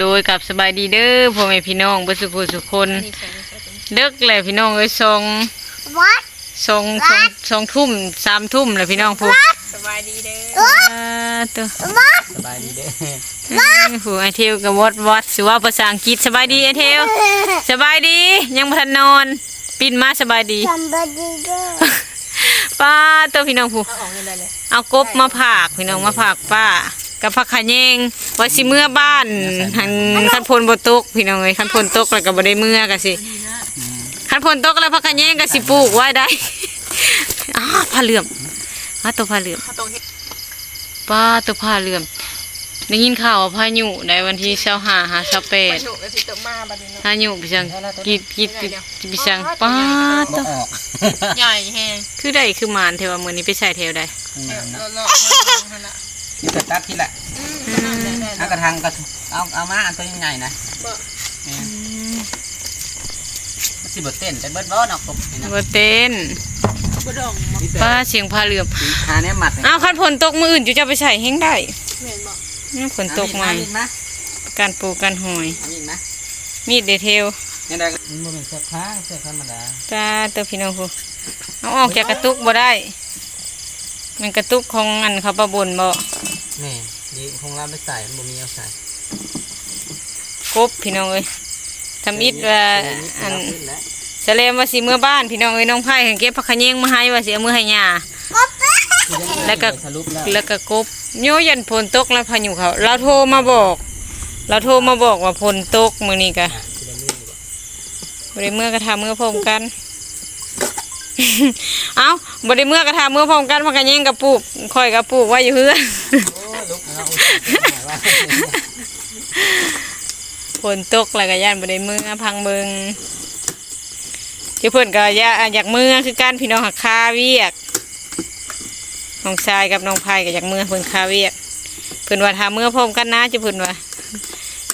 โดยกับสบายดีเด้อพ่อแม่พี่น้องเบ่สุขสุขคนเลิกแล้วพี่น้องเอ้ยทรงวัดทรงทรงทรงทุ่มสามทุ่มแล้วพี่น้องผู้สบายดีเด้ออ่าตัววัดสบายดีเด้อผู้ไอเทวกับวอดวอดสิว่าภาษาอังกฤษสบายดีไอเทวสบายดียังบ่ทันนอนปินมาสบายดีทำบดีเด้อป้าตัวพี่น้องผู้เอาออกเงินเลยเลยเอากบมาผากพี่น้องมาผากป้า กับผักขะแยงว่าสิเมื่อบ้านหันคันพลบ่ตกพี่น้องเอ้ยคันพลตกแล้วก็บ่ได้เมื่อก็สิคันพลตกแล้วผักขะแยงก็สิปลูกไว้ได้อ้าผ้าเหลื่อมอ้าตัวผ้าเหลื่อมเขาต้องเฮ็ดป้าตัวผ้าเหลื่อมได้ยินข่าวว่าพายุในวันที่25หาไป28ถูกกับสิเติมมาบัดนี้เนาะพายุพี่จังกีดกีดพี่จังป้าบ่ตัวออกใหญ่แฮงคือได้คือมานเทว่ามื้อนี้ไปใส่แถวใดเออเลาะๆ นั่นน่ะนี่ก็ตัดที่ละอืมได้เอากระทังก็เอาเอามาอันตัวใหญ่ๆนะบ่นี่มันสิบ่เต้นแต่เบิดบ่เนาะกบนี่นะบ่เต้นบ่ดองนี่แต่ป้าเสียงผ้าเหลื่อมหาแนวมัดอ้าวคันฝนตกมืออื่นจะจะไปใส่แห้งได้แม่นบ่นี่ฝนตกมามีดมาการปลูกการหอยเอามีดมามีดเดเทลเนี่ยได้มันบ่เป็นเสื้อผ้าเสื้อธรรมดาตาเตอพี่น้องผู้เอาออกจากกระตุกบ่ได้ มันกระตุกของอันเขาประบนบ่ แม่ดีคงเราไปใส่มันบ่มีเอาใส่กบพี่น้องเอ้ยทำอิดว่าอันขึ้นแล้วแสลมว่าสิเมื่อบ้านพี่น้องเอ้ยน้องไผ่เก็บผักขะแยงมาให้ว่าสิเอามือให้ย่าแล้วก็สรุปแล้วแล้วก็กบโยยันฝนตกแล้วพายุเขาเราโทรมาบอกเราโทรมาบอกว่าฝนตกมื้อนี้กะอะสิได้มือบ่บริเมื่อกระทาเมื่อพร้อมกัน เอ้าบริเมื่อกระทาเมื่อพร้อมกันพักกันแย่งกระปุกคอยกระปุกไว้อยู่เพื่อนโอ้ย ลุกแล้วอุ้ยว่าฝนตกแล้วก็ย่านบริเมื่อพังเบิงเจ้าเพื่อนก็อยาอยากเมื่อคือการพี่น้องหักคาเวียกน้องชายกับน้องไผ่ก็อยากเมื่อเพิ่นคาเวียกเพิ่นว่าทาเมื่อพร้อมกันนะเจ้าเพิ่นว่า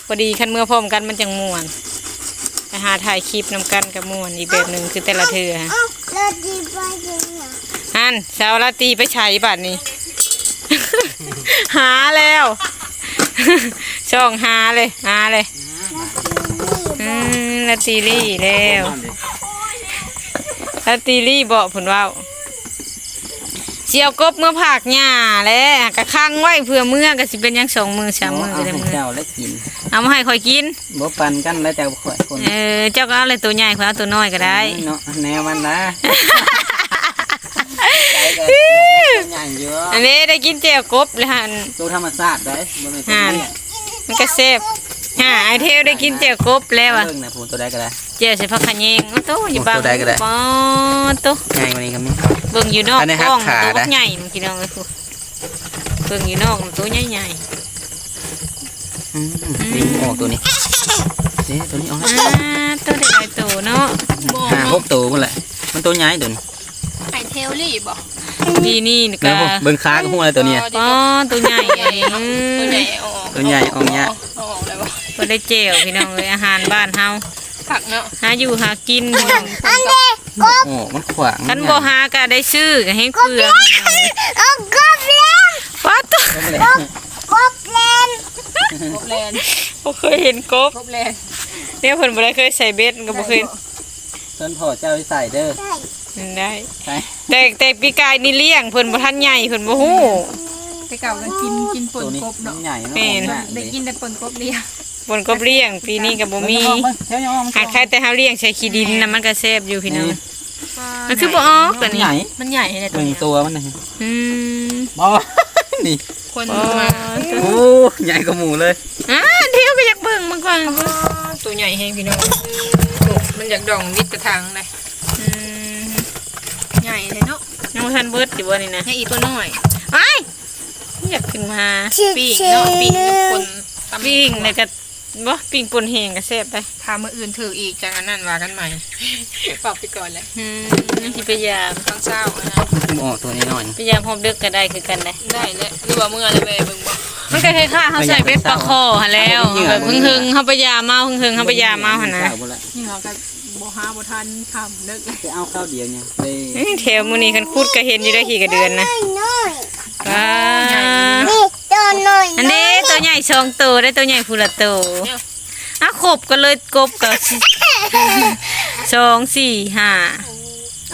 พอดีคันเมื่อพร้อมกันมันจังม่วนไปหาถ่ายคลิปนำกันกับม่วนอีกแบบหนึ่งคือแต่ละเทือฮะอ้าเราดีไปยังไงฮันสาวลาตีไปใช้บัตรนี้ หาแล้ว ช่องหาเลยหาเลยอืมลาตรีรี่แล้วลาตรีรี่บอกผลว่าเจียวกบเมื่อผักหญ้าแล้วกะค้างไว้เพื่อเมื่อก็สิเป็นหยังสองมือสามมือเอาก็ได้ให้มือเจ้าแล้วกินเอามาให้คอยกินบ่ปันกันแล้วแต่ข่อยคนเออเจ้าก็เอาเลยตัวใหญ่คอยเอาตัวน้อยก็ได้เนาะแนวมันนะใจก็ ใหญ่เยอะอันนี้ได้กินเจียวกบเลยฮันตัวธรรมชาติได้บ่แม่นตัวห่านนี้มันก็เซฟฮ่าไอเทลได้กินเจียวกบแล้วอะเบิ่งนะผมตัวใดก็ได้ เจียวใส่ผักขะแยงโอ้โตอยู่บ้างตัวใดก็ได้ปอโตใหญ่กว่านี้ก็มี เบิ่งอยู่นอกอันนี้กล้องหักขาตัวได้ใหญ่มันกินเอาเลยครูเบิ่งอยู่นอกมันตัวใหญ่ใหญ่อืมนี่ออกตัวนี้นี่ตัวนี้ออกๆแล้วอ่าตัวได้หลายตัวเนาะบ่ห้าหกตัวมันแหละมันตัวใหญ่ตัวนี้ ไข่เทลลี่บ่นี่นี่นี่ก็แล้วผมเบิ่งขาก็หัวอะไรตัวเนี้ยอ๋อตัวใหญ่ไอ้อืมตัวใหญ่เอาออกตัวใหญ่ออกเนี่ยเอาออกเลยบ่บ่ได้เจียวพี่น้องเลยอาหารบ้านเฮาผักเนาะหาอยู่หากินพี่น้องอันเด็กกบโอ้มันขวางคันบ่หาก็ได้ซื้อก็ให้เกลือเอากบเล่นว้าตัวก็เลยกบเล่นกบแลนบ่เคยเห็นกบกบแลนเนี่ยเพิ่นบ่ได้เคยใส่เบ็ดก็บ่เคยต้นพ่อเจ้าไปใส่เด้อ ได้ใส่แต่แต่ปีกายนี่เลี้ยงเพิ่นบ่ทันใหญ่เพิ่นบ่ฮู้ไปเก่ากันกินกินป่นตัวนี้กบมัเนาะนใหญ่เนาะเป็นออกได้มากินแต่ป่นกบเดียวบนก็เลี้ยงปีนี้ก็บ่มีเที่ยวยอมหากใครแต่เฮาเลี้ยงใช้ขี้ดินน่ะมันก็แซ่บอยู่พี่น้องมันคือบ่ออกตัวมันนี้ใหญ่มันใหญ่เลยหตัวนึ่งเนี้ยตัวมันนะอืมบอ นี่คนอ๋อมาโอ้ใหญ่กว่าหมูเลยอ่าเที่ยวก็อยากเบิ่งมันก่อนตัวใหญ่แฮงพี่น้องมันอยากดองวิดกระทางเลย อืม ใหญ่เลยเนาะ ยัง บ่ทันเบิดอยู่บ่นี่นะยังอีกตัวน้อยไอ้ายอยากขึ้นมาชิดปิ้งชิเนาะปิ้งกับป่นตำปิ้งแล้วก็บ่ปิ้งป่นแห้งก็แซ่บไปพามาอื่นถืออีกจากอันนั้นว่ากันใหม่ฝากไปก่อนเลยอืมสิไปยามตอนเช้าอะนะหมูตัวนี้หน่อยไปยามพร้อมดึกก็ได้คือกันได้ได้แล้วหรือว่าเมื่อไรแม่เบิ่งบ่มันก็คล้ายๆเฮาใส่เบ็ดปลาคอหั่นแล้วแบบหึงๆเฮาไปยามเมาหึงๆเฮาไปยามเมาหั่นนะนี่เราก็ บ่หาบ่ทันทำเลิกเลยไปเอาข้าวเดียวเนี่ยไปเอ้ยแถวมื้อนี้คันคุดก็เห็นอยู่ได้ขี่กระเดือนนะน้อยว้านี่ตตัวหน่อยอันนี้ตัวใหญ่สองตัวได้ตัวใหญ่พูละตัวอะขบกันเลยกบกับสองสี่ห้า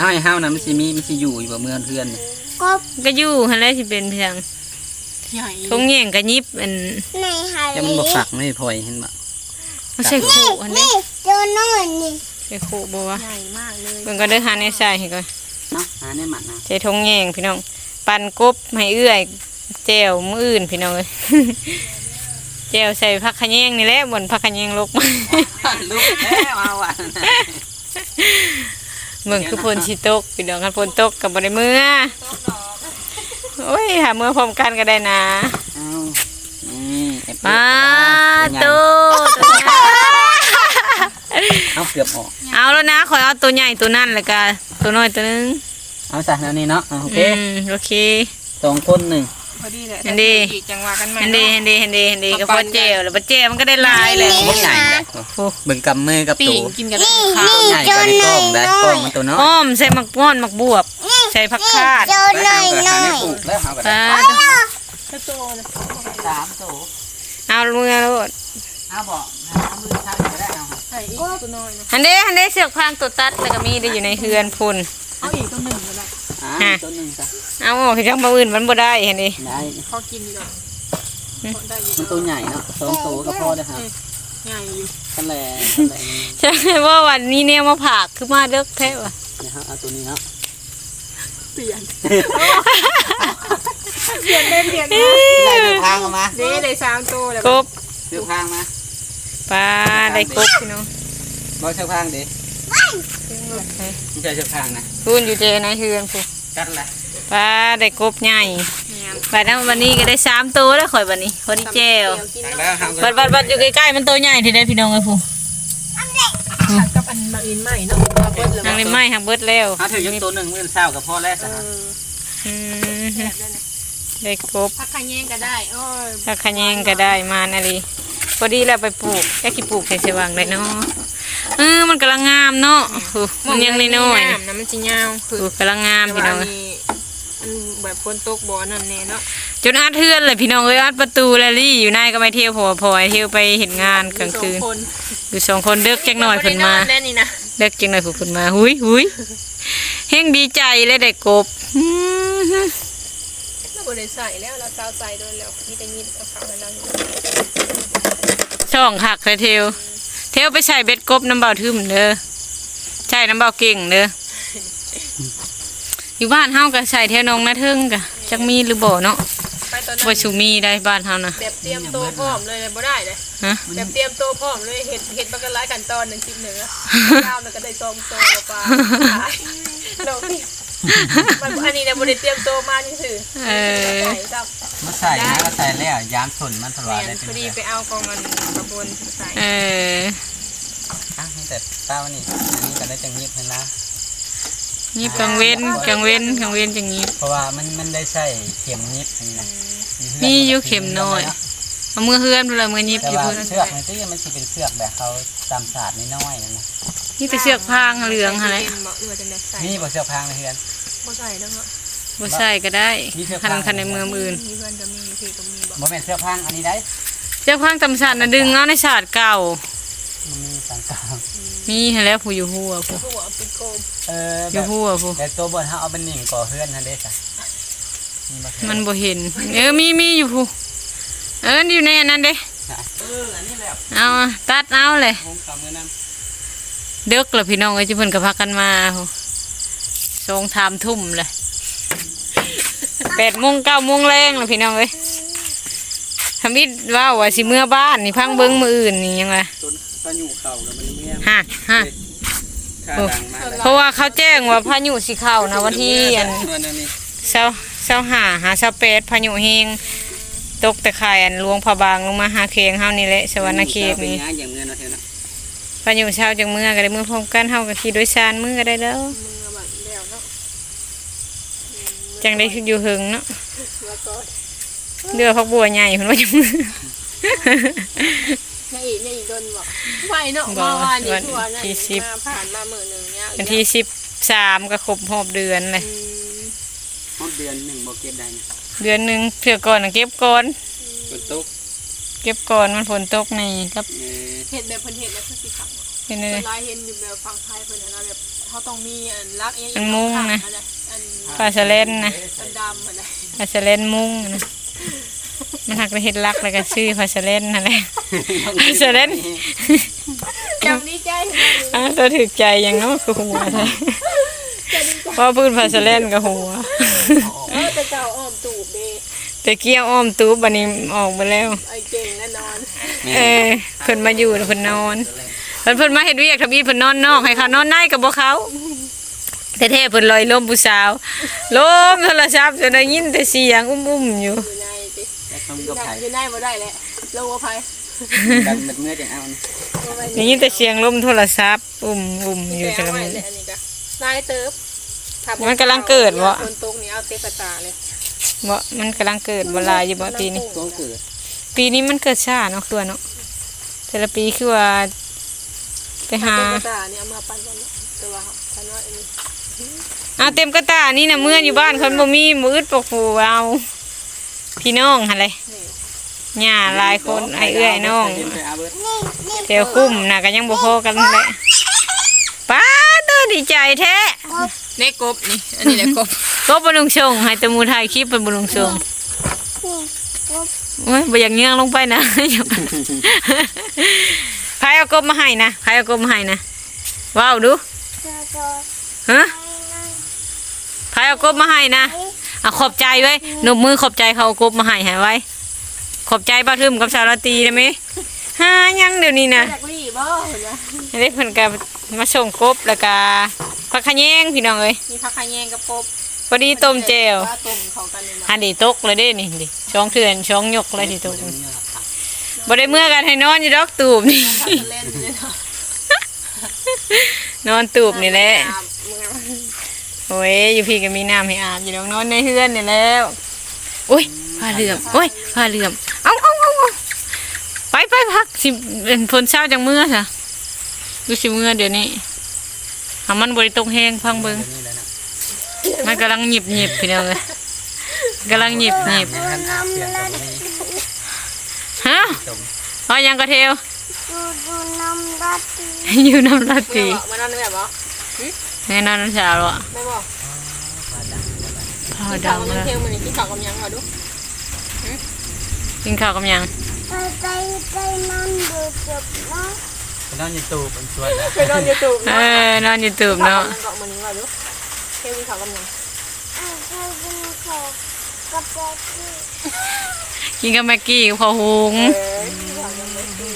อ้าวไอ้ห้าวนะมันสิมีมันสิอยู่อยู่บ่เมืองเพื่อนนี่กบก็อยู่ฮันแหล้วสิเป็นเพียงใหญ่ทงแย่งกับยิบอันในหาแต่มันบ่ฝักไม่พลอยเห็นบ่ไม่ใช่ขู่อันนี้ นี่ตัวหน่อยนี่ ใช่ขู่บ่วะใหญ่มากเลยเบิ่งก็เด้อหาในใส่ให้ก่อนเนาะหาในหมันนะใช้ทงแย่งพี่น้อง ปั่นกบให้เอื้อยแจวมืออื่นพี่น้องเอ้ยแจวใส่ผักขะแยงนี่แหละบนผักขะแยงลกมาลุกแล้วเอาอะเมืองคือพลชิตกพี่น้องกันพลตกกับบริเมื่อโอ้ยหาเมื่อพร้อมกันก็ได้นะเอานี่ไอ้เปี๊ยกมาตัตัววตัวใหญ่ เอาเกือบออก เอาแล้วนะขอเอาตัวใหญ่ตัวนั่นเลยกันตัวน้อยตัวนึงเอาซะแล้วนี่เนาะเอาโอเคอืมโอเคสองคนหนึ่ง พอดีแหละอันดี อีกจังหวะกันใหม่เห็นดีเห็นดีเห็นดีเห็นดีก็พอเจลแล้วพอเจลมันก็ได้ลายเลยบ่ใหญ่เลยโอ้เบิ่งกำมือกับปีตูกกินกันได้ข้าวใหญ่กว่าในกล้องได้กล้องมันตัวเนาะอ้อมใส่มักม่อนมักบวบ ใส่ผักคาดตัวหน่อยหน่อยปลูกแล้วเอาก็ปได้ลาถ้าโตเลยสามตัวเอามือโลดเอาบ่เอามือข้างก็ได้เอา ใส่อีกตัวน้อยนะอันเด้อันเด้เสือกพรางตัวตัดแล้วก็มีได้อยู่ในเฮือนพุ่นเอาอีกตัวหนึ่งก็ได้อ่าตัวหนึ่งจ้ะเอาออกจากมาอื่นมันบ่ได้เห็นดิได้พอกินดีกว่าได้อยู่มันตัวใหญ่เนาะสองตัวก็พอแล้วครับใหญ่อยู่ทะเลทะเลนี่ใช่ว่าวันนี้เนี่ยมาผากคือมาเลิกแท้ว่ะนะครับเอาตัวนี้เนาะเปลี่ยนเปลี่ยนเล่นเปลี่ยนเอ้ได้ยเชือกพางออกมาเด้ได้สามตัวแล้วกบเชือกพางมา ปลาได้กบพี่น้องบ่เชือกพางดิไม่ใช่เชือกพางนะพูนอยู่เจในเฮือนพูนกัดละปลาได้กบใหญ่ไปทั้งวันนี้ก็ได้สามตัวแล้วข่อยวันนี้คนที่เจลกินกัดเนาะแล้วห้ามบัดบัดบัดอยู่ใกล้ๆมันตัวใหญ่ที่ได้พี่น้องไอ้พูผัดกับอันมาอินใหม่เนาะมาเบิ้ลเลยนางเลยไม้หักเบิดแล้วถ้าถือยังตัวหนึ่งมื่นเศร้ากับพ่อแล้วเอจ้ะออืมได้กบผักขะแยงก็ได้โอ้ยถ้าขะแยงก็ได้มานาลี พอดีแล้วไปปลูกแค่กี่ปลูกใส่สว่างเลยเนาะเออมันกำลังงามเนาะอู้มันยังน้อยน้ำนะมันจะยาวๆคืออู้กำลังงามพี่น้องแต่ว่านี่มันแบบฝนตกบ่อนั่นแน่เนาะจนอัดเทือนเลยพี่น้องเอ้ยอัดประตูแลลี่อยู่ในก็ไม่เที่ยวพอพอไอ้เที่ยวไปเห็นงานกลางคืนสอคนอยู่สองคนเด็กจักหน่อยเพิ่นมาบ่ได้อแน่นี่นะเด็กจักหน่อยเพิ่นมาหุยหุยเฮงดีใจเลยได้กบอื้อหือเรา บ่ได้ใส่แล้วเราเจ้าใจโดนแล้วมีแต่ยินเอาเขาให้เราอยู่ช่องหักเลยเที่ยวเที่ยวไปใส่เบ็ดกบน้ำเบาทึมเด้อใช่น้ำเบาเก่งเด้ออยู่บ้านเฮาก็ใส่เที่ยวน้องนาเทิงกะจักมีหรือบ่เนาะไปตอนนั้บ่นสุมีได้บ้านเฮานะแบบเตรียมตัวพร้อมเลยบ่ได้เลยฮะแบบเตรียมตัวพร้อมเลยเห็ดเห็ดมันก็หลายขั้นตอนหนึ่งคลิปหนึ่งอะ ข้าวมันก็ได้ซองโตปลาขายเรานี่ มันอันนี้เนี่ยบ่ได้เตรียมตัวมานี่คือเออ ใส่ซับมาใส่นะก็ใส่แล้วยามสนมันตลอแม่ดนได้พอดีไปเอากองเงินกระบวนใส่เออแต่ป้าวันนี้อันนี้ก็ได้จังยิบให้ละยิบกลางเว้นกลางเว้นกลางเว้นจังยิบเพราะว่ามันมันได้ใส่เข็มยิบนี่นะมีอยู่เข็มน้อย เอามือเฮือนเวลามือยิบแต่อยู่ว่าพุ่นเชือกในที่มันจะเป็นเชือกแบบเขาตามศาสตร์น้อยๆนั่นนะ นี่แต่เสือกพางเหลืองอะไรใส่เย็นบ่หรือว่าจังได๋ใส่มีบ่เชือกพางในเฮือน บ่ใส่แล้วเนาะบ่ใส่ก็ได้มีเสื้อคันผ้าคันในเมืองอื่น มีเพื่อนก็มีพี่ก็มีบ่บ่แม่นเชือกพางอันนี้ได้เสือกพางตำสัตว์น่ะดึงเอาในศาสตร์เก่า มันมีสังกาวมีให้แล้วผู้อยู่หัวผู้หัวปิดโคมเอออแบยู่บหัวผู้แต่ตัวบนเขาเอาเป็นหนิงก่อเฮือนนั่นเด้จ้ะมีบ่เฮือนมันบ่เห็น เออมีมีอยู่ผู้เอออยู่ในอันนั้นเด้เอออันนี้แหละเอาตัดเอาเลยผมกำเงินนำ เด็กแล้วพี่น้องเอ้ยจิเพิ่นก็พักกันมาผู้ทรงทามทุ่มเลยแปดโมงเก้าโมงแรงแล้วพี่น้องเอ้ยทำอิดว่าว่าสิเมื่อบ้านนี่พังเบิ้งมืออื่นนี่ยังไงต้นพายุเข่ากับมันเมียฮะฮะค่าดังมากเลยเพราะว่าเขาแจ้งว่าพายุสิเข้านะวันที่อันส่วนอันนี้เช้าเช้าหาหาเช้าเป็ดพายุเฮงตกแต่ข่ายอันหลวงพระบางลงมาหาเคียงเฮานี่แหละสวรรณเขตนี่ พายุเช้าจังเมื่อก็ได้เมื่อพร้อมกันเฮาก็ขี่โดยสารมื้อก็ได้แล้ว มือแบบแล้วเนาะจังได้อยู่เฮิงเนาะแล้วก็เรือพักบัวใหญ่เพิ่นว่าจังมื้อยังอีกยังอีกโดนบอกไหวเนาะบ่ว่าว่านี่วันทั่วนั่นที่สิบ มาผ่านมามื้อหนึงเนี่ยวันที่สิบสามก็ครบรอบเดือนเลย อืมฮอดเดือนหนึ่งบ่เก็บได้นะเดือนหนึงเถื่อก่อนน่ะเก็บก่อนอฝนตก เก็บก่อนมันฝนตกนี่กับเออเห็ดแบบเพิ่นเห็ดแล้วคือสิขับเป็นเลเพิ่ยนลายเห็นอยู่แบบฝั่งไทยเพิ่นอันนั้นแบบเขาต้องมีอันรักเองอันมุ้งนะอันอันปลาสะเลนนะอันดำอันนั้นปลาสะเลนมุ้งนะมันหักไปเฮ็ดรักแล้วก็ชื่อปลาสะเลนนั่นแหละปลาสะเลนจำดีใจเห็นไหมอ้าวตัวถึกใจอย่างเนาะคือหัวใช่เพราะพื้นปลาสะเลนกับหัวเออแต่เก่าอ้อมตูบเด้แต่เกี้ยวอ้อมตูบบันนี้ออกมาแล้วไอ้เก่งแน่นอน เออเพิ่นมาอยู่แล้วเพิ่นนอนเพิ่นเพิ่นมาเฮ็ดเวียกทบีเพิ่นนอนนอกให้เขานอนในกับบ่เขาแต่แท้ๆเพิ่นลอยลมผู้สาวลมโทรศัพท์จนได้ยินแต่เสียงอุ้มๆอยู่อยู่ในติแล้วทำกับไผ่อยู่ในบ่ได้แหละลงว่าไผดันเม็ดเมื่อจังเอานี่ได้ยินแต่เสียงลมโทรศัพท์อุ้มๆอยู่แต่แต่ละเอาไว้มื้อเลยอันนี้ก็นายเติบถ้าบ่มันกำลังเกิดวะคนตกนี่เอาเตะกระตาเลยบ่มันกำลังเกิดบ่หลายอยู่บ่ปีนี้ก็เกิด ปีนี้มันเกิดช้าเนาะคือว่าเนาะแต่ละปีคือว่าไปหาเตะกระตานี่เอามาปั่นกันเนาะแต่ว่าฉันว่าอันนี้เอาเต็มกระตานี่น่ะเมื่ออยู่บ้านคนบ่มีมืออึดปกปูเอาพี่น้องหั่นเลยนี่หญ้าหลายคนไอ้เอื้อยน้องไปเอาเบิดเตียวคุ้มน่ะก็ยังบ่พอกันเลยป้าตัวดีใจแท้ในกบนี่อันนี้แหละกบก็บ่ลงส่งให้แตะมูถ่ายคลิปเป็นบ่ลงส่งนี่กบ โอ้ยบ่อยากเงื้องลงไปนะใครเอากบมาให้นะใครเอากบมาให้นะว้าวดูฮะใครเอากบมาให้นะอะขอบใจไว้หนบมือขอบใจเขาเอากบมาให้ห้ไว้ ขอบใจป้าทึมกับสาวราตีได้ไหมหายังเดี๋ยวนี้นะนี่เห็นได้เพิ่นก็มาส่งกบแล้วก็ผักขยงพี่น้องเอ้ยมีผักขยงกับกบ พอดีต้มแจ่วว่าต้มเขากันเลยนะหันดีตกเลยเด้นี่ดิช่องเถื่อนช่องยกเลยที่ตกบ่ได้เมื่อกันให้นอนอยู่ดอกตูบนี่ผักเล่นเลยเนาะนอนตูบนี่แหละอาบมือโอ้ยอยู่พี่ก็มีน้ำให้อาบอยู่ดอกนอนในเฮือนนี่แล้วโอ้ยผ้าเหลื่อมโอ้ยผ้าเหลื่อมเอาเอาเอาเอาไปไปพักสิเป็นพลเช้าจังเมื่อซะดูสิเมื่อเดี๋ยวนี้หามันบริตกแห้งพังเบิงนี่แหละนะ มันกำลังหยิบหยิบพี่น้องเลยกำลังหยิบหยิบท่านอาบเปลี่ยนกับนี้ฮะจมเอายังกระเทวดูดูน้ำรัดตีอยู่น้ำลาเมื่ตีอบอกมานอนแบบบ่แน่นอนน้ำชาหรอไม่บอกพ่อกินดัข้าวงกับแล้วเที่ยวมันกินข้าวกับยังก่อนดูกินข้าวกับยังไปไปไปนั่นดูจบนะไปนอนอยู่ตู้เป็นชวนนะไปนอนยูทูบเออนอนอยู่ตูบเนาะ เกาะมันนี้ว่าดูเที่ยวกินข้าวกับยังไอ้ใครเป็นของกระเป๋าที่กินกับแม็กกี้กับพ่อหุง เออกินข้าวกับมันดี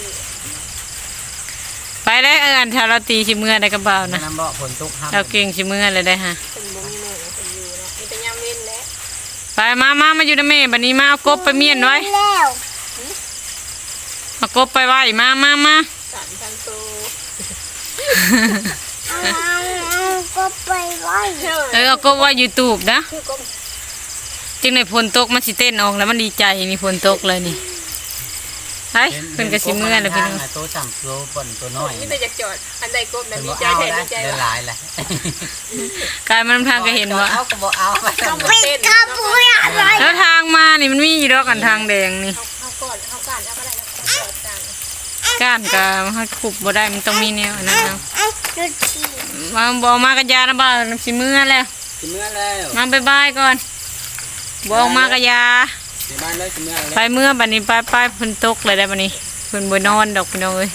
ไปได้เอออันชาลาตีชิเมื่อได้กระเป๋านะน้ำบ่อฝนตกห้ามเราเก่งชิเมื่อเลยได้ฮะเป็นบ่มีมือเป็นอยู่เนาะมีแต่ยามเว้นแหละไปมามามาอยู่นะแม่บัดนี้มาเอากบไปเมียนไว้แล้วเอากบไปไว้มามามาสามชั้นโตเอาเอา ก็ไปไว้เฮ้ยเออเอากบไว้ยูทูบนะคือก็จึงในฝนตกมันสิเต้นออกแล้วมันดีใจมีฝนตกเลยนี่ไปเพิ่นก็สิเมื่อแล้วพี่น้องโตสามโตป่นตัวน้อยมีแต่อยากจอดอันใดกบนั้นเป็นดีบ่ใจเอาแทนได้ดีใจเดินหว่ะลายแหละกายมันทางก็เห็นว่าเอาก็บ่เอาไปต้องไปเต้นกระปุยอะไรแล้วทางมานี่มันมีอยู่ดอกกันทางแดงนี่เอาเอาก่อนเอาก่อนเอาก็ได้แล้วจอดกันก้านก็ให้ขุบบ่ได้มันต้องมีแนวอันนั้นเอาไอ้ดูที มาบอกมากระยานะบ้านสิเมื่อแล้วสิเมื่อแล้วมาบายบายก่อน บอกมากระยาสิบ้านแล้วสิเมื่อไปแล้วเมื่อบัดนี้ไปไปเพิ่นตกเลยได้บัดนี้เพิ่นบ่นอนดอกพี่น้องเอ้ย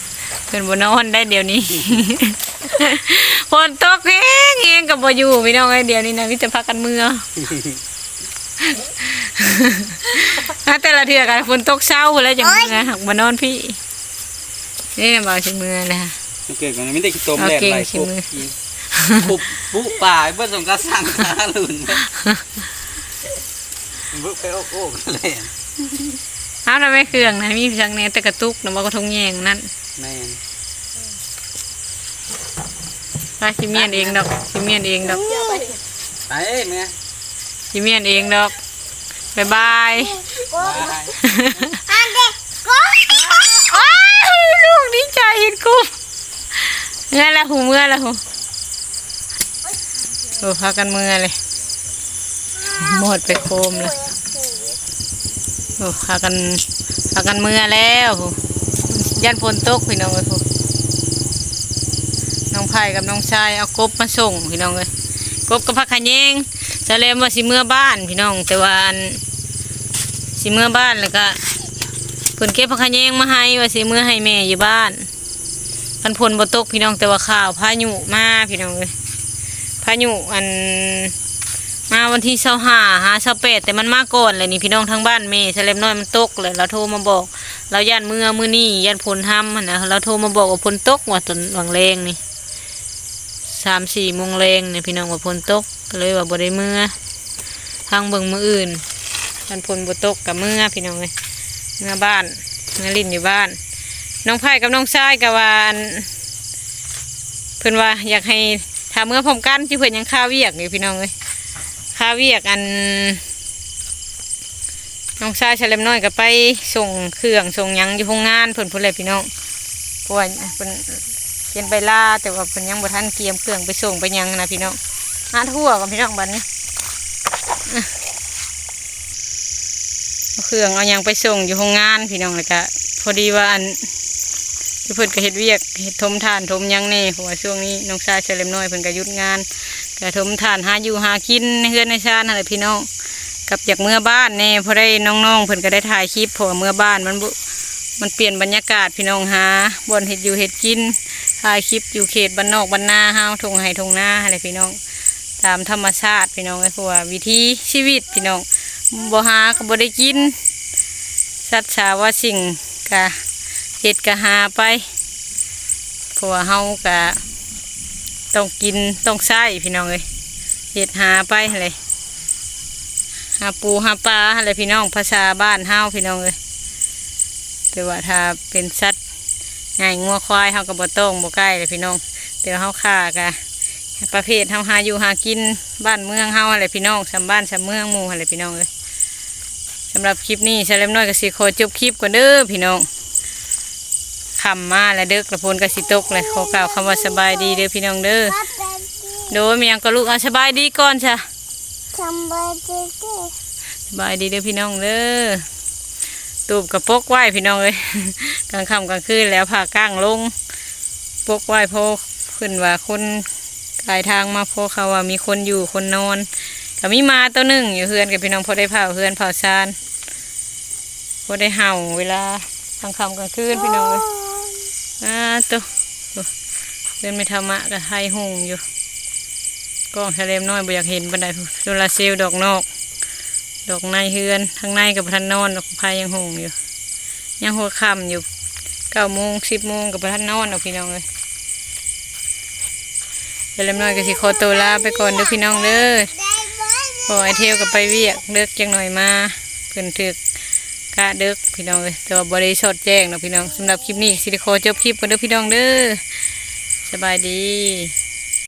เพิ่นบ่นอนได้เดี๋ยวนี้ฝนตกเองเองก็บ่อยู่พี่น้องเอ้ยเดี๋ยวนี้นะมีแต่พักกันเมื่อถ้าแต่ละเทื่อกันฝนตกเช้าพุ่นแล้วจังเมื่อหักบ่นอนพี่นี่น่ะบ่สิเมื่อนะ เกิดกันไม่ได้ขี้ตมเอาแรงเก่งไหลขี้คุบมือคุบปุ๊ป่าเพื่อสงกรารสั่งขาหลุนบุกไปโอ้โอ้เลยเอาน่ะไม่เครื่องนะมีเพียงแนแต่กระตุกน่ะบ่กระทงแยงนั่นแม่นไปสิเมียนเองดอกสิเมียนเองดอกเดี๋ยวไปไปแม่สิเมียนเองดอกบ๊ายบายก็ไปอันเด็กก็อ้ายลูกดีใจเห็นกู เมื่อแล้วหูเมื่อแล้วหูโอ้พากันเมื่อเลย หมดไปโคมเลยโอ้พากันพากันเมื่อแล้วยันฝนตกพี่น้องเลยผู้น้องไผ่กับน้องชายเอากบมาส่งพี่น้องเลยกบกับพักขะแยงจะเลมว่าสิเมื่อบ้านพี่น้อง แต่ว่าอันสิเมื่อบ้านแล้วก็เพิ่นเก็บพักขะแยงมาให้ว่าสิเมื่อให้แม่อยู่บ้าน พันพลบ่ตกพี่น้องแต่ว่าข่าวพายุมาพี่น้องเลยพายุอันมาวันที่เช้าห้าหาเช้าแปดแต่มันมาก่อนเลยนี่พี่น้องทั้งบ้านเมย์เฉลมน้อยมันตกเลยเราโทรมาบอก เราย่านเมื่อมือนี่ย่านพลทำนะเราโทรมาบอกว่าพลตกว่าตอนหวังแรงนี่สามสี่โมงแรงเนี่ยพี่น้องว่าพลตกเลยว่าบ่ได้มือทางเบิ่งมืออื่นย่านพลบ่ตกกับเมื่อพี่น้องเลยเมื่อบ้านเมื่อลินอยู่บ้าน น้องไผ่กับน้องชายกับว่าอันเพิ่อนว่าอยากให้ทาเมื่อพร้อมกันที่เพิ่อนยังข้าวเวียกอยู่พี่น้องเลยข้าวเวียกอัน น้องชายเฉลิมน้อยก็ไปส่งเครื่องส่งยังอยู่โรงงานเพิ่อนพุ่นเลยพี่น้องเพราะว่าเพิ่นเขียนใบลาแต่ว่าเพิ่อนยังบ่ทันเตรียมเครื่องไปส่งไปยังนะพี่น้องหาทั่วกันพี่น้องบัดนี้เครื่องเอายังไปส่งอยู่โรงงานพี่น้องแล้วก็พอดีว่าอัน ขี่เพิ่นก็เฮ็ดเวียกเฮ็ดทมทานทมยังแน่เพราะว่าช่วงนี้น้องชายเฉลิมน้อยเพิ่นก็หยุดงานกระทมทานหาอยู่หากินในเฮือนในชาติอะไรพี่น้องกับจากเมื่อบ้านแน่พอได้น้องๆเพิ่นก็ได้ถ่ายคลิปพอเมื่อบ้านมันบุมันเปลี่ยนบรรยากาศพี่น้องหาบนเห็ดอยู่เห็ดกินถ่ายคลิปอยู่เขตบ้านนอกบ้านนาเฮาทงไห้ทงนาอะไรพี่น้อง ตามธรรมชาติพี่น้องไอ้พวกวิถีชีวิตพี่น้องบ่หาก็บ่ได้กินสัตว์สาว่าสิ่งกะ เห็ดกะหาไปเพราะว่าเฮากะต้องกินต้องใช้พี่น้องเลยเห็ดหาไปเลยหาปูหาปลาอะไรพี่น้องภาษาบ้านเฮาพี่น้องเลยแต่ว่าถ้าเป็นสัตว์ไงงัวควายเฮาก็บ่ต้องบ่ใกล้เลยพี่น้องแต่ว่าเฮาฆ่ากะประเภทเฮาหาอยู่หากินบ้านเมืองเฮาอะไรพี่น้องสำบ้านสำเมืองหมู่อะไรพี่น้องเลยสำหรับคลิปนี้เฉลมน้อยก็สิขอจบคลิปก่อนเด้อพี่น้อง คำมาแล้วเด้อกระพนกระสิตกเลยขอกล่าวคำว่าสบายดีเด้อพี่น้องเด้อครับแบบนี้โดยเมียงก็ลูกเอาสบายดีก่อนจ้ะทำไปเรื่อยสบายดีเด้อพี่น้องเด้อตูบกับปกไหว้พี่น้องเลยกลางค่ำกลางคืนแล้วผ่าก้างลงปกไหว้พอขึ้นว่าคนกายทางมาพอเขาว่ามีคนอยู่คนนอนก็มีหมาตัวหนึ่งอยู่เฮือนกับพี่น้องพอได้เผาเฮือนเผาซานพอได้เห่าเวลากลางค่ำกลางคืนๆพี่น้องเลย อ่าตัวเดินไม่ธรรมะกับไฮหงอยู่กล้องทะเลมน้อยบ่อยากเห็นบันไดโซลาเซลดอกนอก ดอกในเฮือนทางในกับทันนอนดอกพายยังหงอยู่ ยังหัวค่ำอยู่เก้าโมงสิบโมงกับทันนอนดอกพี่น้องเลยทะเลมน้อยก็สิขอตัวลาไปก่อนเด้อพี่น้องเด้อพอไอเที่ยวกับไปเวียกเลิกจังหน่อยมาเพิ่นถึก กะเด็กพี่น้องเลยแต่ว่าบริชดแจ้งเนาะพี่น้องสำหรับคลิปนี้สิลิโคจบคลิปกันเด้อพี่น้องเด้อสบายดี